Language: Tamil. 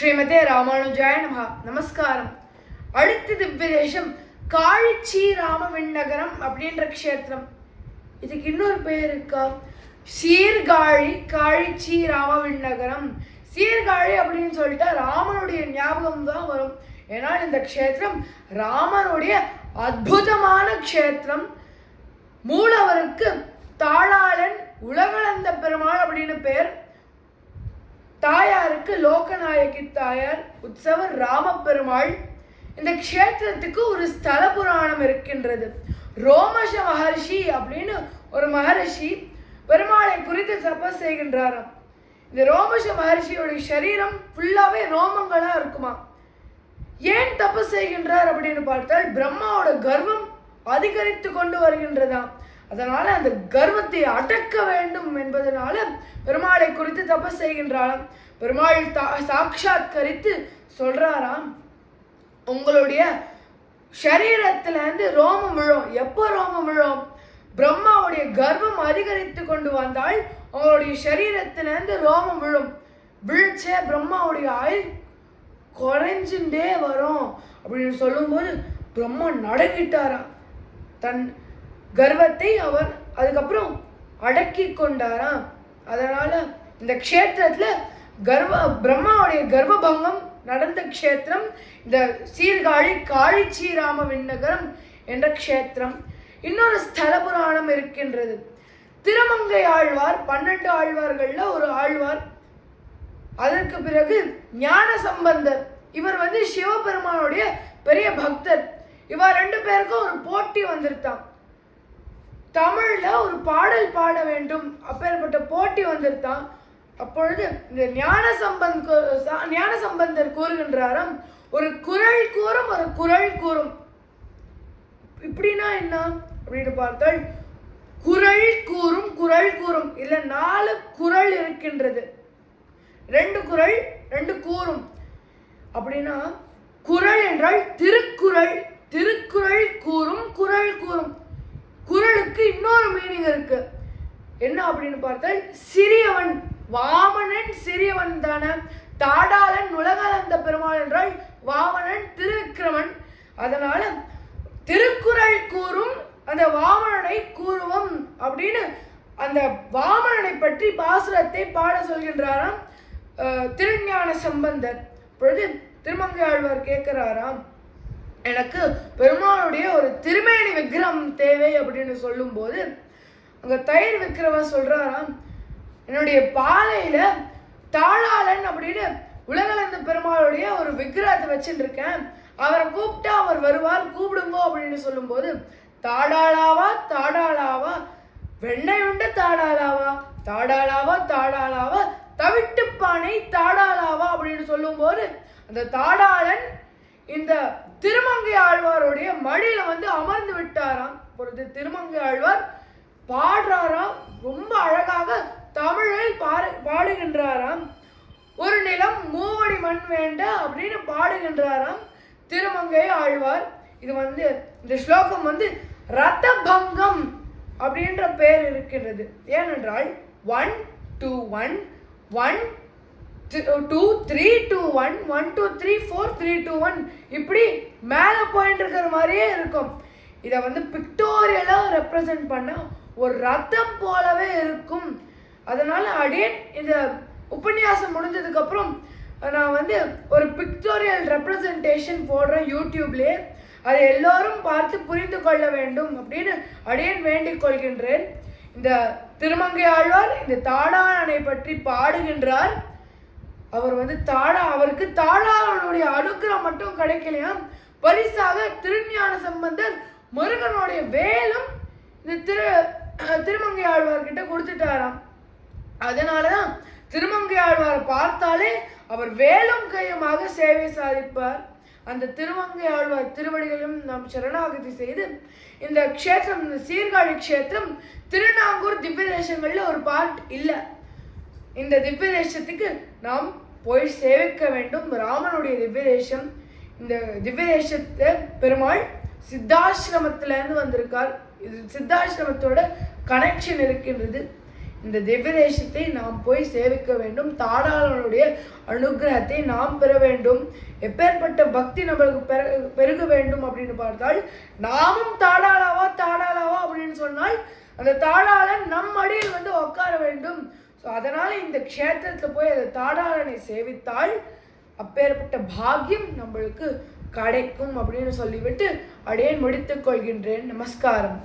ஸ்ரீமதே ராமானுஜாய நமஹா. நமஸ்காரம். அடுத்த திவ்ய தேசம் காழிச்சி ராம விண்ணகரம் அப்படின்ற க்ஷேத்திரம். இதுக்கு இன்னொரு பேர் இருக்கா? சீர்காழி காழிச்சி ராம விண்ணகரம் சீர்காழி அப்படின்னு சொல்லிட்டா ராமனுடைய ஞாபகம் தான் வரும். ஏன்னால் இந்த க்ஷேத்திரம் ராமனுடைய அற்புதமான க்ஷேத்திரம். மூலவருக்கு தாளாளன் உலகளந்த பெருமாள் அப்படின்னு பேர் தாயாருக்கு லோகநாயகி தாயார் உற்சவர் ராமப்பெருமாள். இந்த க்ஷேத்திரத்துக்கு ஒரு ஸ்தல புராணம் இருக்கின்றது. ரோமஷ மகர்ஷி அப்படின்னு ஒரு மகரிஷி பெருமாளை குறித்து தபஸ் செய்கின்றாராம். இந்த ரோமஷ மகர்ஷியோட சரீரம் ஃபுல்லாவே ரோமங்களா இருக்குமா? ஏன் தப்பு செய்கின்றார் அப்படின்னு பார்த்தால் பிரம்மாவோட கர்வம் அதிகரித்து கொண்டு வருகின்றதாம். அதனால் அந்த கர்வத்தை அடக்க வேண்டும் என்பதனால பெருமாளை குறித்து தபஸ் செய்கின்றாராம் பெருமாள் தா- சாட்சாத்கரித்து சொல்கிறாராம் உங்களுடைய சரீரத்திலேருந்து ரோமம் விழும். எப்போ ரோமம் விழும்? பிரம்மாவுடைய கர்வம் அதிகரித்து கொண்டு வந்தால் உங்களுடைய சரீரத்திலேருந்து ரோமம் விழும். விழிச்சே பிரம்மாவுடைய ஆயுள் குறைஞ்சுட்டே வரும். அப்படின்னு சொல்லும்போது பிரம்மா நடுங்கிட்டாராம். தன் கர்வத்தை அவர் அதுக்கப்புறம் அடக்கி கொண்டாராம். அதனால் இந்த க்ஷேத்திரத்தில் கர்வ பிரம்மாவுடைய கர்வபங்கம் நடந்த க்ஷேத்திரம் இந்த சீர்காழி காழிச்சி ராம விண்ணகரம் என்ற க்ஷேத்திரம். இன்னொரு ஸ்தல புராணம் இருக்கின்றது. திருமங்கை ஆழ்வார் பன்னெண்டு ஆழ்வார்கள்ல ஒரு ஆழ்வார். அதற்கு பிறகு ஞான சம்பந்தர். இவர் வந்து சிவபெருமானுடைய பெரிய பக்தர். இவர் ரெண்டு பேருக்கும் ஒரு போட்டி வந்திருத்தான் தமிழில் ஒரு பாடல் பாட வேண்டும். அப்பேற்பட்ட போட்டி வந்திருத்தான் அப்பொழுது இந்த ஞான சம்பந்த் ஞான சம்பந்தர் கூறுகின்றாராம் ஒரு குரல் கூறும் ஒரு குரல் கூறும். இப்படின்னா என்ன? அப்படின்னு பார்த்தால் குரல் கூறும் குரல் கூறும். இல்லை நாலு குரல் இருக்கின்றது. ரெண்டு குரல் ரெண்டு கூறும். அப்படின்னா குரல் என்றால் திருக்குறள். திருக்குறள் கூறும் குரல் கூறும். இன்னொரு மீனிங் இருக்கு. என்ன அப்படின்னு பார்த்தால் சிறியவன் வாமனன் சிறியவன் தானே. தாடாளன் உலகானந்த பெருமாள் என்றால் வாமனன் திருவிக்கிரமன். அதனால திருக்குறள் கூறும் அந்த வாமனனை கூறுவோம் அப்படின்னு அந்த வாமனனை பற்றி பாசுரத்தை பாட சொல்கின்றாராம் திருஞான சம்பந்தர். பொழுது திருமங்கை ஆழ்வார் கேட்கிறாராம் எனக்கு பெருமாளுடைய ஒரு திருமேனி விக்கிரம் தேவை அப்படின்னு சொல்லும்போது அங்கே தயிர் விக்கிரவர் சொல்கிறாராம் என்னுடைய பாலையில் தாளாளன் அப்படின்னு உலகளந்த பெருமாளுடைய ஒரு விக்கிரகத்தை வச்சுட்டு இருக்கேன் அவரை கூப்பிட்டா அவர் வருவார் கூப்பிடுங்கோ அப்படின்னு சொல்லும்போது தாடாளாவா தாடாளாவா வெண்ணெய் உண்ட தாடாளாவா தாடாளாவா தாடாளாவா தவிட்டுப்பானை தாடாளாவா அப்படின்னு சொல்லும்போது அந்த தாடாளன் இந்த திருமங்கை ஆழ்வாருடைய மடியில வந்து அமர்ந்து விட்டாராம். பொழுது திருமங்கை ஆழ்வார் பாடுறாராம். ரொம்ப அழகாக தமிழில் பாடு பாடுகின்றாராம். ஒரு நிலம் மூவடி மண் வேண்ட அப்படின்னு பாடுகின்றாராம் திருமங்கை ஆழ்வார். இது வந்து இந்த ஸ்லோகம் வந்து ரத்தபங்கம் அப்படின்ற பெயர் இருக்கின்றது. ஏனென்றால் one two one one two three two one one two three four three two one இப்படி மேலே போயிட்டு இருக்கிற மாதிரியே இருக்கும். இதை வந்து பிக்டோரியலாக ரெப்ரசன்ட் பண்ண ஒரு ரத்தம் போலவே இருக்கும். அதனால் அடியேன் இந்த உபன்யாசம் முடிஞ்சதுக்கப்புறம் நான் வந்து ஒரு பிக்டோரியல் ரெப்ரசன்டேஷன் போடுறேன் யூடியூப்லேயே. அதை எல்லோரும் பார்த்து புரிந்து கொள்ள வேண்டும் அப்படின்னு அடியேன் வேண்டிக் கொள்கின்றேன். இந்த திருமங்கை ஆழ்வார் இந்த தாடாளனை பற்றி பாடுகின்றார். அவர் வந்து தாழா அவருக்கு தாழாவனுடைய அனுகிரகம் மட்டும் கிடைக்கலையாம் பரிசாக திருஞான சம்பந்தர் முருகனுடைய வேலும் இந்த திரு திருமங்கை ஆழ்வார்கிட்ட கொடுத்துட்டாராம். அதனாலதான் திருமங்கை ஆழ்வாரை பார்த்தாலே அவர் வேலும் கையுமாக சேவை சாதிப்பார். அந்த திருமங்கை ஆழ்வார் திருவடிகளும் நாம் சரணாகதி செய்து இந்த க்ஷேத்திரம் இந்த சீர்காழி க்ஷேத்திரம் திருநாங்கூர் திவ்ய தேசங்களில் ஒரு பார்ட் இல்லை. இந்த திவ்ய தேசத்துக்கு நாம் போய் சேவிக்க வேண்டும். ராமனுடைய திவ்ய தேசம் இந்த திவ்ய தேசத்தை பெருமாள் சித்தாசிரமத்திலேருந்து வந்திருக்கார். இது சித்தாசிரமத்தோட கனெக்ஷன் இருக்கின்றது. இந்த திவ்ய தேசத்தை நாம் போய் சேவிக்க வேண்டும். தாடாளனுடைய அனுகிரகத்தை நாம் பெற வேண்டும். எப்பேற்பட்ட பக்தி நம்மளுக்கு பெற பெருக வேண்டும் அப்படின்னு பார்த்தால் நாமும் தாடாளாவா தாடாளாவா அப்படின்னு சொன்னால் அந்த தாடாளன் நம் அடியில் வந்து உட்கார வேண்டும். ஸோ அதனால் இந்த க்ஷேத்திரத்தில் போய் அதை தாடாளனை சேவித்தால் அப்பேற்பட்ட பாக்கியம் நம்மளுக்கு கிடைக்கும் அப்படின்னு சொல்லிவிட்டு அடையன் முடித்துக் கொள்கின்றேன். நமஸ்காரம்.